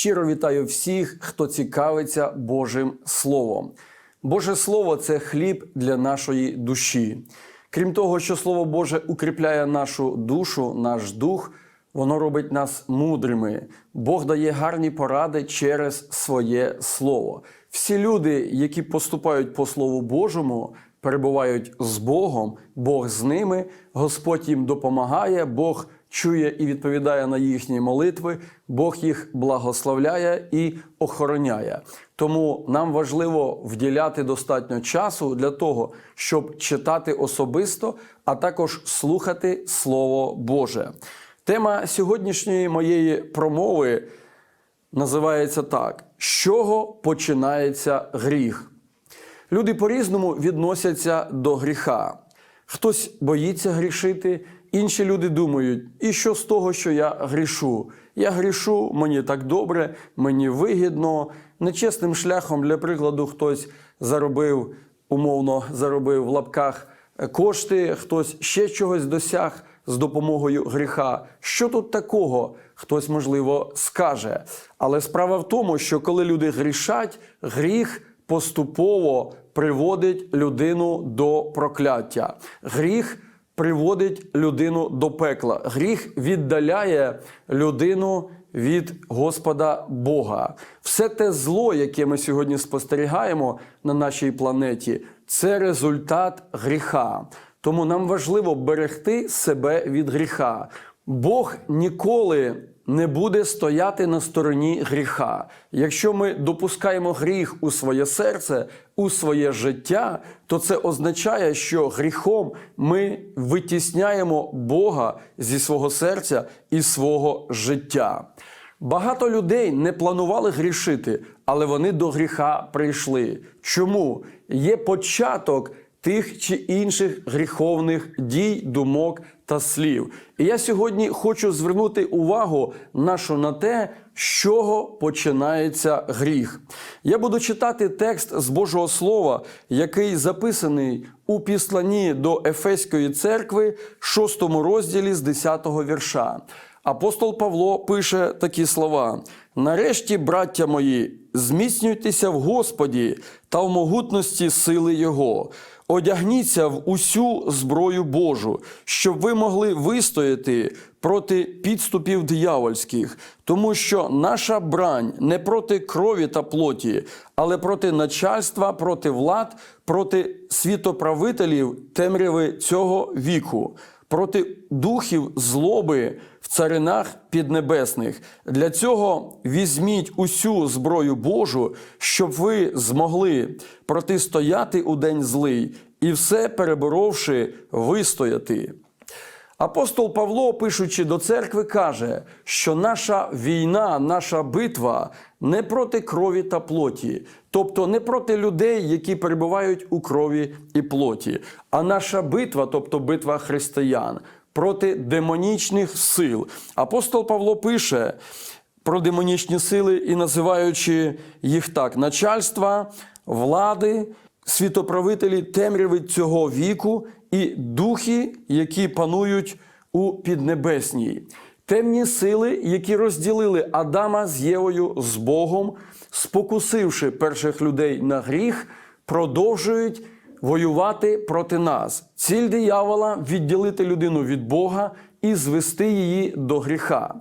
Щиро вітаю всіх, хто цікавиться Божим Словом. Боже Слово це хліб для нашої душі. Крім того, що Слово Боже укріпляє нашу душу, наш дух, воно робить нас мудрими. Бог дає гарні поради через своє Слово. Всі люди, які поступають по Слову Божому, перебувають з Богом, Бог з ними, Господь їм допомагає, Бог чує і відповідає на їхні молитви, Бог їх благословляє і охороняє. Тому нам важливо вділяти достатньо часу для того, щоб читати особисто, а також слухати Слово Боже. Тема сьогоднішньої моєї промови називається так: з чого починається гріх? Люди по-різному відносяться до гріха. Хтось боїться грішити, інші люди думають, і що з того, що я грішу? Я грішу, мені так добре, мені вигідно. Нечесним шляхом, для прикладу, хтось заробив, умовно заробив в лапках кошти, хтось ще чогось досяг з допомогою гріха. Що тут такого? Хтось, можливо, скаже. Але справа в тому, що коли люди грішать, гріх поступово приводить людину до прокляття. Гріх приводить людину до пекла. Гріх віддаляє людину від Господа Бога. Все те зло, яке ми сьогодні спостерігаємо на нашій планеті, це результат гріха. Тому нам важливо берегти себе від гріха. Бог ніколи не буде стояти на стороні гріха. Якщо ми допускаємо гріх у своє серце, у своє життя, то це означає, що гріхом ми витісняємо Бога зі свого серця і свого життя. Багато людей не планували грішити, але вони до гріха прийшли. Чому? Є початок тих чи інших гріховних дій, думок та слів. І я сьогодні хочу звернути увагу нашу на те, з чого починається гріх. Я буду читати текст з Божого Слова, який записаний у післанні до Ефеської церкви, 6 розділі з 10 вірша. Апостол Павло пише такі слова: нарешті, браття мої, зміцнюйтеся в Господі та в могутності сили Його. Одягніться в усю зброю Божу, щоб ви могли вистояти проти підступів диявольських, тому що наша брань не проти крові та плоті, але проти начальства, проти влад, проти світоправителів темряви цього віку, проти духів злоби царинах піднебесних. Для цього візьміть усю зброю Божу, щоб ви змогли протистояти у день злий і все переборовши вистояти. Апостол Павло, пишучи до церкви, каже, що наша війна, наша битва не проти крові та плоті, тобто не проти людей, які перебувають у крові і плоті, а наша битва, тобто битва християн, проти демонічних сил. Апостол Павло пише про демонічні сили і називаючи їх так: начальства, влади, світоправителі темряви цього віку і духи, які панують у піднебесній. Темні сили, які розділили Адама з Євою з Богом, спокусивши перших людей на гріх, продовжують воювати проти нас. Ціль диявола відділити людину від Бога і звести її до гріха.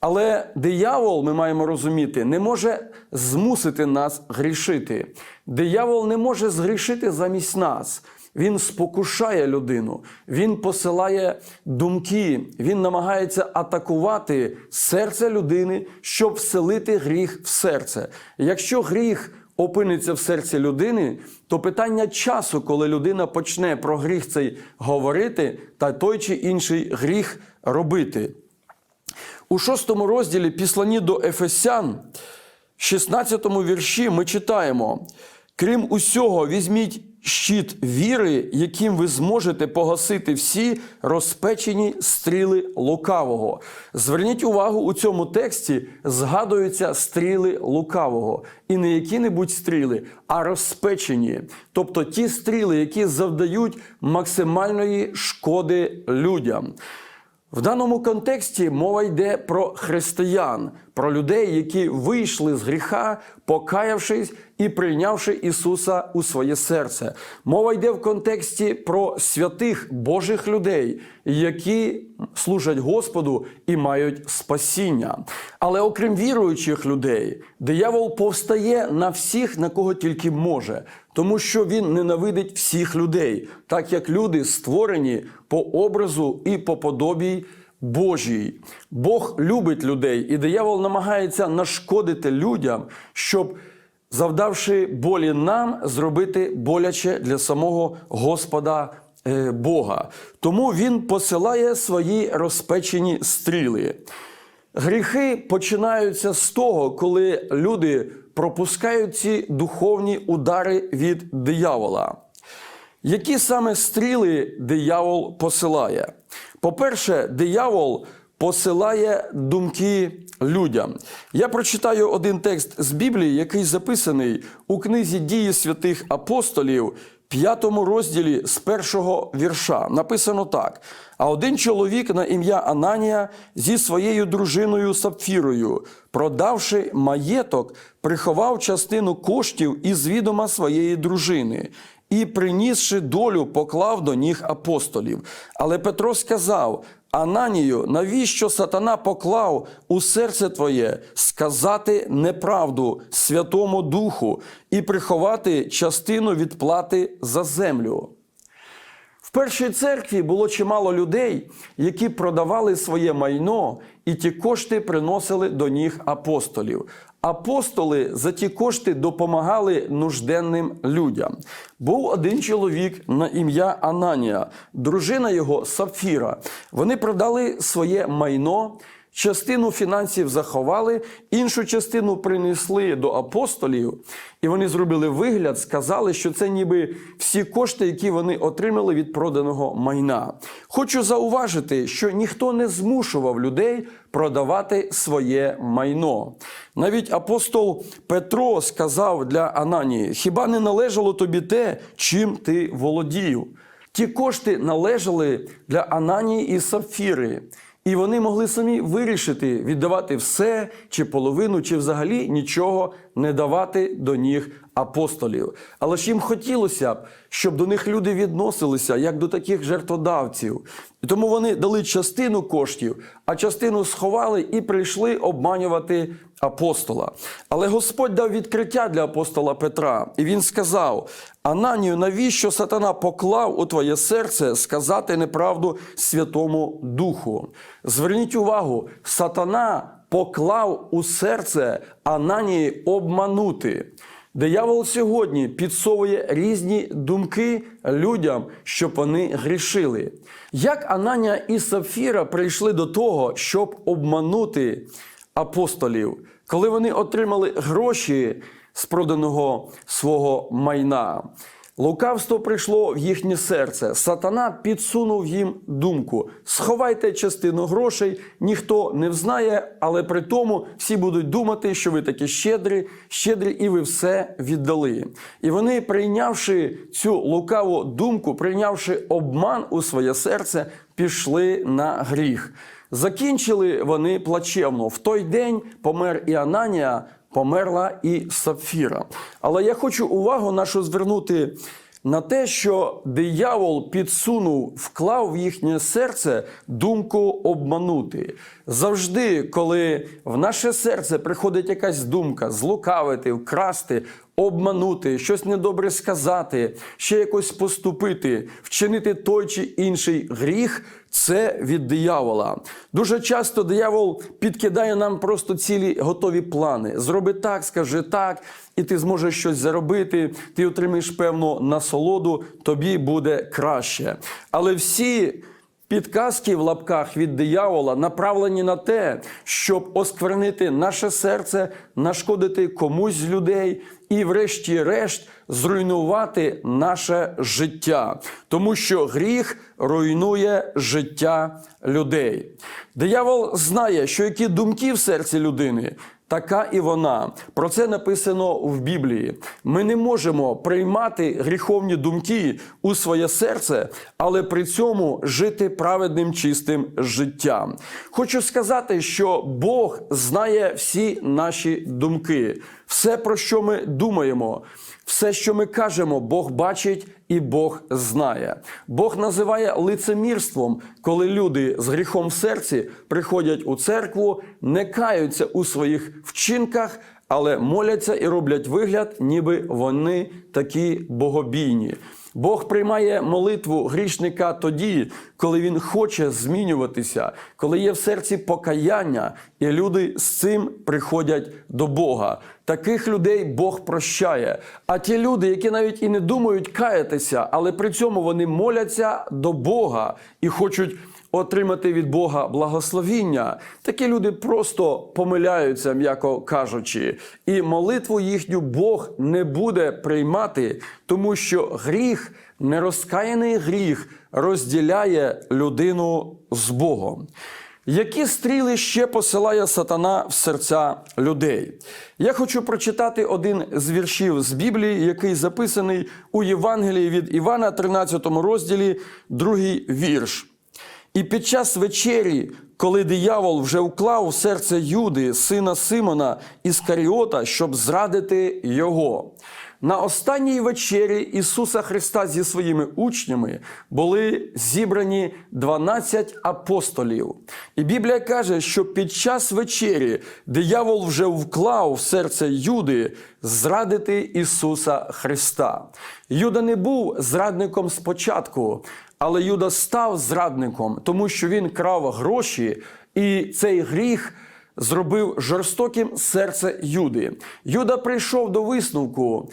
Але диявол, ми маємо розуміти, не може змусити нас грішити. Диявол не може згрішити замість нас. Він спокушає людину, він посилає думки, він намагається атакувати серце людини, щоб вселити гріх в серце. Якщо гріх опиниться в серці людини, то питання часу, коли людина почне про гріх цей говорити, та той чи інший гріх робити. У шостому розділі післані до Ефесян, 16 вірші, ми читаємо: крім усього, візьміть щит віри, яким ви зможете погасити всі розпечені стріли лукавого. Зверніть увагу, у цьому тексті згадуються стріли лукавого. І не які-небудь стріли, а розпечені. Тобто ті стріли, які завдають максимальної шкоди людям. В даному контексті мова йде про християн, про людей, які вийшли з гріха, покаявшись і прийнявши Ісуса у своє серце. Мова йде в контексті про святих Божих людей, які служать Господу і мають спасіння. Але окрім віруючих людей, диявол повстає на всіх, на кого тільки може, тому що він ненавидить всіх людей, так як люди створені по образу і по подобі Божій. Бог любить людей, і диявол намагається нашкодити людям, щоб, завдавши болі нам, зробити боляче для самого Господа е, Бога. Тому він посилає свої розпечені стріли. Гріхи починаються з того, коли люди пропускають ці духовні удари від диявола. Які саме стріли диявол посилає? По-перше, диявол посилає думки людям. Я прочитаю один текст з Біблії, який записаний у книзі дії святих апостолів, п'ятому розділі з першого вірша. Написано так: а один чоловік на ім'я Ананія зі своєю дружиною Сапфірою, продавши маєток, приховав частину коштів із відома своєї дружини і, принісши долю, поклав до ніг апостолів. Але Петро сказав: Ананію, навіщо сатана поклав у серце твоє сказати неправду Святому Духу і приховати частину відплати за землю? В першій церкві було чимало людей, які продавали своє майно, і ті кошти приносили до ніг апостолів. Апостоли за ті кошти допомагали нужденним людям. Був один чоловік на ім'я Ананія, дружина його Сапфіра. Вони продали своє майно. Частину фінансів заховали, іншу частину принесли до апостолів, і вони зробили вигляд, сказали, що це ніби всі кошти, які вони отримали від проданого майна. Хочу зауважити, що ніхто не змушував людей продавати своє майно. Навіть апостол Петро сказав для Ананії: хіба не належало тобі те, чим ти володів? Ті кошти належали для Ананії і Сапфіри. І вони могли самі вирішити віддавати все, чи половину, чи взагалі нічого не давати до ніг апостолів. Але ж їм хотілося б, щоб до них люди відносилися як до таких жертводавців. І тому вони дали частину коштів, а частину сховали і прийшли обманювати апостола. Але Господь дав відкриття для апостола Петра, і він сказав: Ананію, навіщо сатана поклав у твоє серце сказати неправду Святому Духу? Зверніть увагу, сатана поклав у серце Ананії обманути. Диявол сьогодні підсовує різні думки людям, щоб вони грішили. Як Ананія і Сапфіра прийшли до того, щоб обманути апостолів, коли вони отримали гроші з проданого свого майна? Лукавство прийшло в їхнє серце. Сатана підсунув їм думку: сховайте частину грошей, ніхто не взнає, але при тому всі будуть думати, що ви такі щедрі, щедрі, і ви все віддали. І вони, прийнявши цю лукаву думку, прийнявши обман у своє серце, пішли на гріх. Закінчили вони плачевно. В той день помер і Ананія, померла і Сапфіра. Але я хочу увагу нашу звернути на те, що диявол підсунув, вклав в їхнє серце думку обманути. Завжди, коли в наше серце приходить якась думка злукавити, вкрасти, обманути, щось недобре сказати, ще якось поступити, вчинити той чи інший гріх. Це від диявола. Дуже часто диявол підкидає нам просто цілі готові плани. Зроби так, скажи так, і ти зможеш щось заробити, ти отримаєш певну насолоду, тобі буде краще. Але всі Підказки в лапках від диявола направлені на те, щоб осквернити наше серце, нашкодити комусь з людей і, врешті-решт, зруйнувати наше життя, тому що гріх руйнує життя людей. Диявол знає, що які думки в серці людини. Така і вона. Про це написано в Біблії. Ми не можемо приймати гріховні думки у своє серце, але при цьому жити праведним чистим життям. Хочу сказати, що Бог знає всі наші думки, все, про що ми думаємо. Все, що ми кажемо, Бог бачить і Бог знає. Бог називає лицемірством, коли люди з гріхом в серці приходять у церкву, не каються у своїх вчинках, але моляться і роблять вигляд, ніби вони такі богобійні. Бог приймає молитву грішника тоді, коли він хоче змінюватися, коли є в серці покаяння, і люди з цим приходять до Бога. Таких людей Бог прощає. А ті люди, які навіть і не думають каятися, але при цьому вони моляться до Бога і хочуть отримати від Бога благословіння. Такі люди просто помиляються, м'яко кажучи, і молитву їхню Бог не буде приймати, тому що гріх, нерозкаяний гріх, розділяє людину з Богом. Які стріли ще посилає сатана в серця людей? Я хочу прочитати один з віршів з Біблії, який записаний у Євангелії від Івана, 13 розділі, другий вірш. І під час вечері, коли диявол вже вклав в серце Юди, сина Симона Іскаріота, щоб зрадити його. На останній вечері Ісуса Христа зі своїми учнями були зібрані 12 апостолів. І Біблія каже, що під час вечері диявол вже вклав в серце Юди зрадити Ісуса Христа. Юда не був зрадником спочатку, але Юда став зрадником, тому що він крав гроші, і цей гріх зробив жорстоким серце Юди. Юда прийшов до висновку.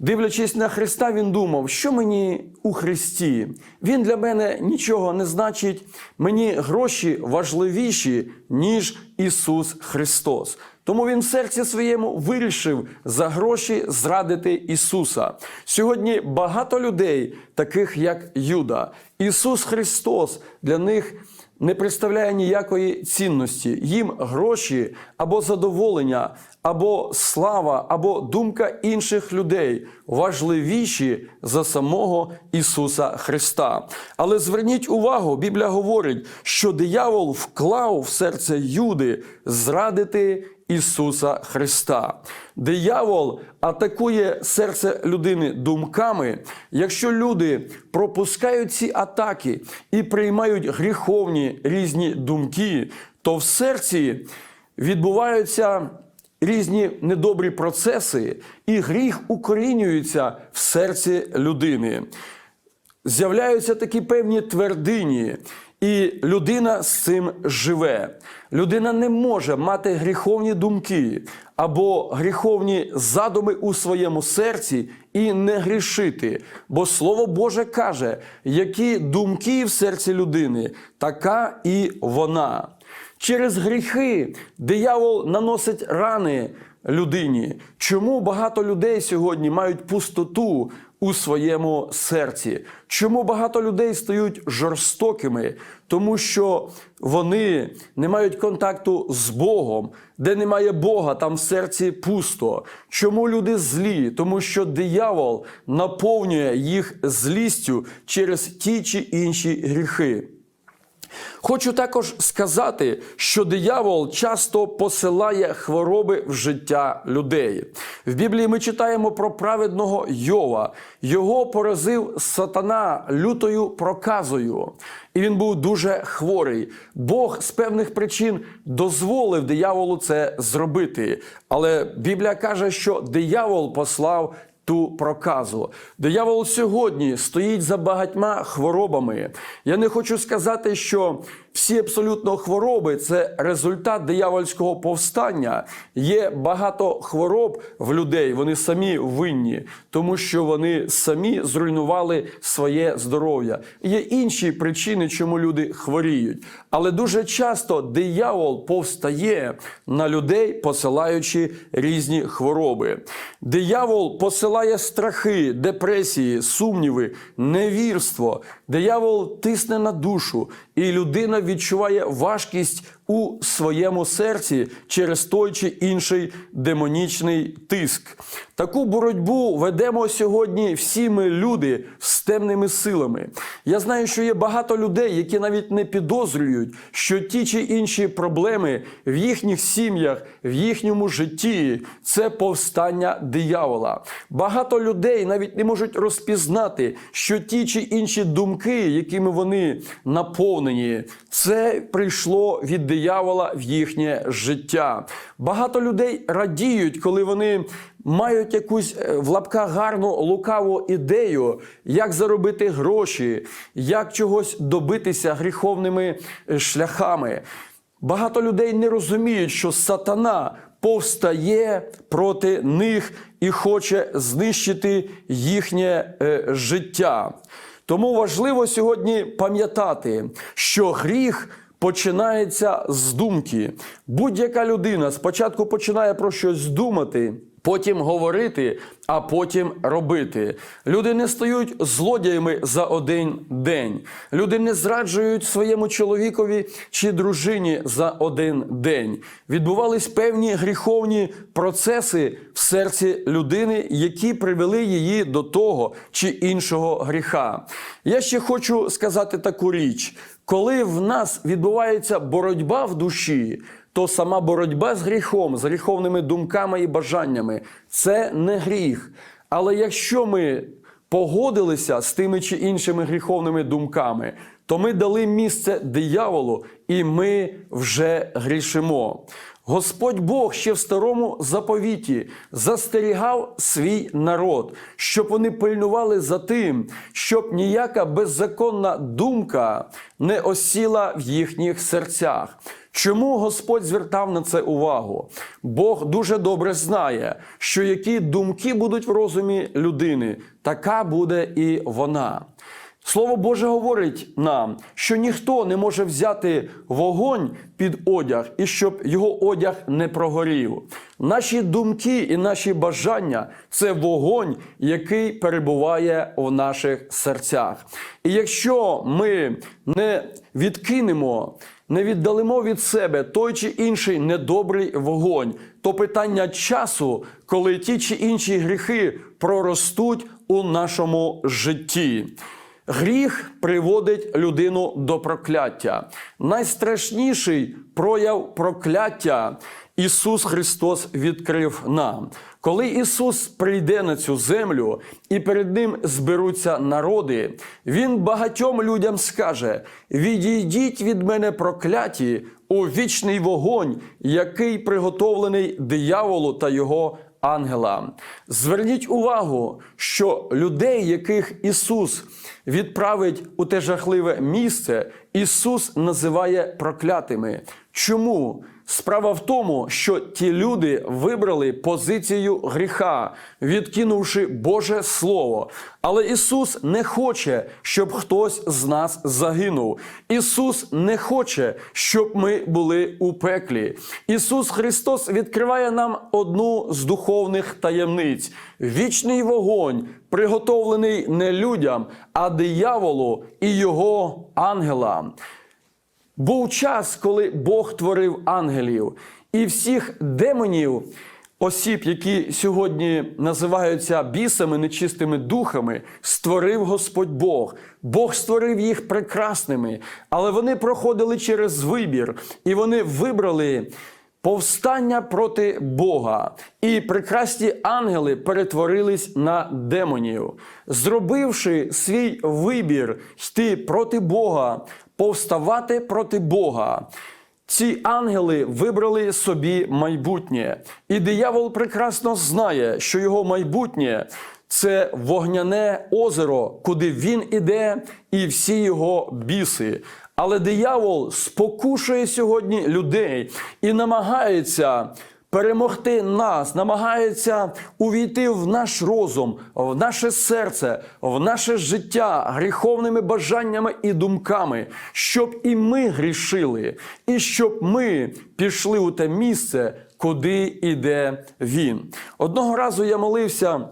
Дивлячись на Христа, він думав, що мені у Христі. Він для мене нічого не значить. Мені гроші важливіші, ніж Ісус Христос. Тому він в серці своєму вирішив за гроші зрадити Ісуса. Сьогодні багато людей, таких як Юда. Ісус Христос для них не представляє ніякої цінності. Їм гроші або задоволення, або слава, або думка інших людей важливіші за самого Ісуса Христа. Але зверніть увагу, Біблія говорить, що диявол вклав в серце Юди зрадити Ісуса Христа. Диявол атакує серце людини думками. Якщо люди пропускають ці атаки і приймають гріховні різні думки, то в серці відбуваються різні недобрі процеси, і гріх укорінюється в серці людини. З'являються такі певні твердині, і людина з цим живе. Людина не може мати гріховні думки або гріховні задуми у своєму серці і не грішити. Бо Слово Боже каже, які думки в серці людини, така і вона. Через гріхи диявол наносить рани людині. Чому багато людей сьогодні мають пустоту у своєму серці? Чому багато людей стають жорстокими? Тому що вони не мають контакту з Богом, де немає Бога, там в серці пусто. Чому люди злі? Тому що диявол наповнює їх злістю через ті чи інші гріхи. Хочу також сказати, що диявол часто посилає хвороби в життя людей. В Біблії ми читаємо про праведного Йова. Його поразив сатана лютою проказою, і він був дуже хворий. Бог з певних причин дозволив дияволу це зробити. Але Біблія каже, що диявол послав ту проказу. Диявол сьогодні стоїть за багатьма хворобами. Я не хочу сказати, що всі абсолютно хвороби це результат диявольського повстання. Є багато хвороб в людей, вони самі винні, тому що вони самі зруйнували своє здоров'я. Є інші причини, чому люди хворіють. Але дуже часто диявол повстає на людей, посилаючи різні хвороби. Диявол посилає страхи, депресії, сумніви, невірство. Диявол тисне на душу, і людина відчуває важкість у своєму серці через той чи інший демонічний тиск. Таку боротьбу ведемо сьогодні всі ми люди з темними силами. Я знаю, що є багато людей, які навіть не підозрюють, що ті чи інші проблеми в їхніх сім'ях, в їхньому житті це повстання диявола. Багато людей навіть не можуть розпізнати, що ті чи інші думки, якими вони наповнені, це прийшло від диявола в їхнє життя. Багато людей радіють, коли вони мають якусь е, в лапках гарну лукаву ідею, як заробити гроші, як чогось добитися гріховними е, шляхами. Багато людей не розуміють, що сатана повстає проти них і хоче знищити їхнє е, життя. Тому важливо сьогодні пам'ятати, що гріх починається з думки. Будь-яка людина спочатку починає про щось думати. Потім говорити, а потім робити. Люди не стають злодіями за один день. Люди не зраджують своєму чоловікові чи дружині за один день. Відбувались певні гріховні процеси в серці людини, які привели її до того чи іншого гріха. Я ще хочу сказати таку річ: коли в нас відбувається боротьба в душі, то сама боротьба з гріхом, з гріховними думками і бажаннями це не гріх. Але якщо ми погодилися з тими чи іншими гріховними думками, то ми дали місце дияволу, і ми вже грішимо. Господь Бог ще в старому заповіті застерігав свій народ, щоб вони пильнували за тим, щоб ніяка беззаконна думка не осіла в їхніх серцях. Чому Господь звертав на це увагу? Бог дуже добре знає, що які думки будуть в розумі людини, така буде і вона. Слово Боже говорить нам, що ніхто не може взяти вогонь під одяг і щоб його одяг не прогорів. Наші думки і наші бажання це вогонь, який перебуває в наших серцях. І якщо ми не відкинемо, не віддалимо від себе той чи інший недобрий вогонь, то питання часу, коли ті чи інші гріхи проростуть у нашому житті. Гріх приводить людину до прокляття. Найстрашніший прояв прокляття Ісус Христос відкрив нам. Коли Ісус прийде на цю землю і перед Ним зберуться народи, Він багатьом людям скаже: Відійдіть від мене прокляті у вічний вогонь, який приготовлений дияволу та його ангелам. Зверніть увагу, що людей, яких Ісус відправить у те жахливе місце, Ісус називає проклятими. Чому? Справа в тому, що ті люди вибрали позицію гріха, відкинувши Боже Слово. Але Ісус не хоче, щоб хтось з нас загинув. Ісус не хоче, щоб ми були у пеклі. Ісус Христос відкриває нам одну з духовних таємниць: вічний вогонь, приготовлений не людям, а дияволу і його ангелам. Був час, коли Бог творив ангелів і всіх демонів, осіб, які сьогодні називаються бісами, нечистими духами, створив Господь Бог. Бог створив їх прекрасними, але вони проходили через вибір, і вони вибрали. Повстання проти Бога, і прекрасні ангели перетворились на демонів, зробивши свій вибір йти проти Бога, повставати проти Бога. Ці ангели вибрали собі майбутнє, і диявол прекрасно знає, що його майбутнє це вогняне озеро, куди він іде, і всі його біси. Але диявол спокушує сьогодні людей і намагається перемогти нас, намагається увійти в наш розум, в наше серце, в наше життя гріховними бажаннями і думками, щоб і ми грішили, і щоб ми пішли у те місце, куди іде він. Одного разу я молився.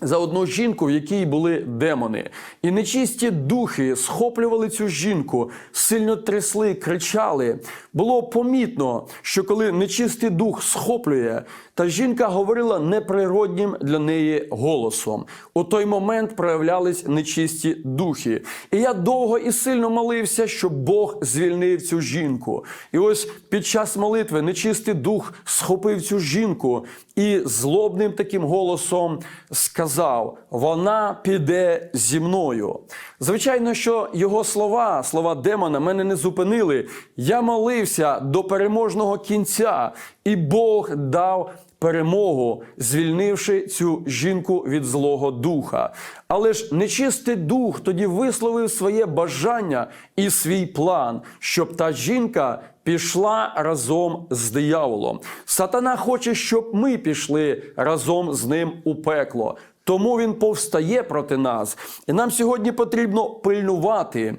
За одну жінку, в якій були демони. І нечисті духи схоплювали цю жінку, сильно трясли, кричали. Було помітно, що коли нечистий дух схоплює, та жінка говорила неприроднім для неї голосом. У той момент проявлялись нечисті духи. І я довго і сильно молився, щоб Бог звільнив цю жінку. І ось під час молитви нечистий дух схопив цю жінку і злобним таким голосом сказав: Вона піде зі мною. Звичайно, що його слова, слова демона, мене не зупинили. Я молився до переможного кінця, і Бог дав перемогу, звільнивши цю жінку від злого духа. Але ж нечистий дух тоді висловив своє бажання і свій план, щоб та жінка пішла разом з дияволом. Сатана хоче, щоб ми пішли разом з ним у пекло. Тому він повстає проти нас, і нам сьогодні потрібно пильнувати.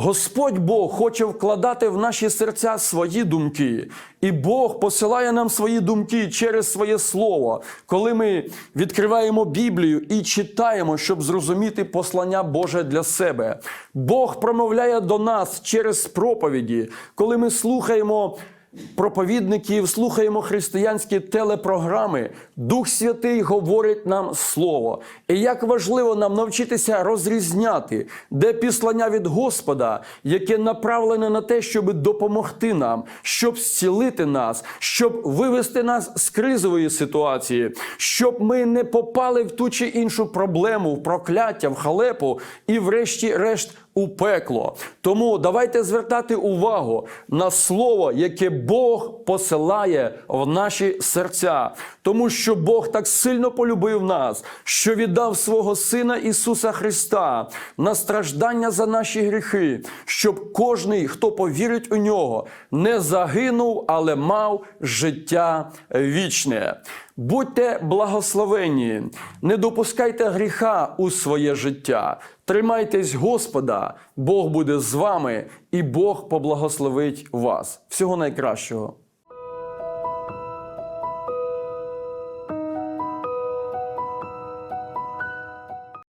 Господь Бог хоче вкладати в наші серця свої думки, і Бог посилає нам свої думки через своє слово, коли ми відкриваємо Біблію і читаємо, щоб зрозуміти послання Боже для себе. Бог промовляє до нас через проповіді, коли ми слухаємо проповідників, слухаємо християнські телепрограми, Дух Святий говорить нам слово. І як важливо нам навчитися розрізняти, де післання від Господа, яке направлене на те, щоб допомогти нам, щоб зцілити нас, щоб вивести нас з кризової ситуації, щоб ми не попали в ту чи іншу проблему, в прокляття, в халепу і, врешті-решт, у пекло. Тому давайте звертати увагу на слово, яке Бог посилає в наші серця, тому що Бог так сильно полюбив нас, що віддав свого Сина Ісуса Христа на страждання за наші гріхи, щоб кожний, хто повірить у нього, не загинув, але мав життя вічне. Будьте благословені, не допускайте гріха у своє життя. Тримайтесь Господа, Бог буде з вами, і Бог поблагословить вас. Всього найкращого.